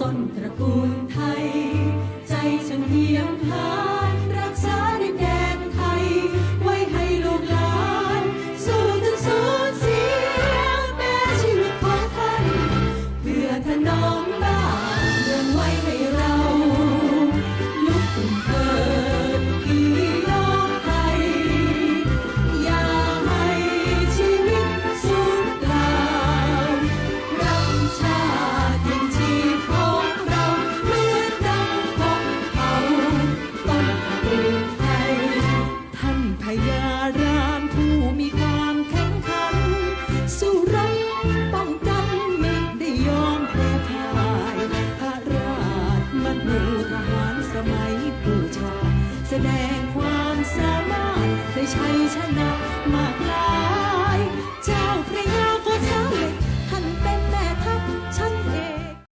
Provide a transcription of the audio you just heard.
ต้นตระกูลไทย ใจฉันเพียมหา แสดงความสามารถได้ชัยชนะมากลาย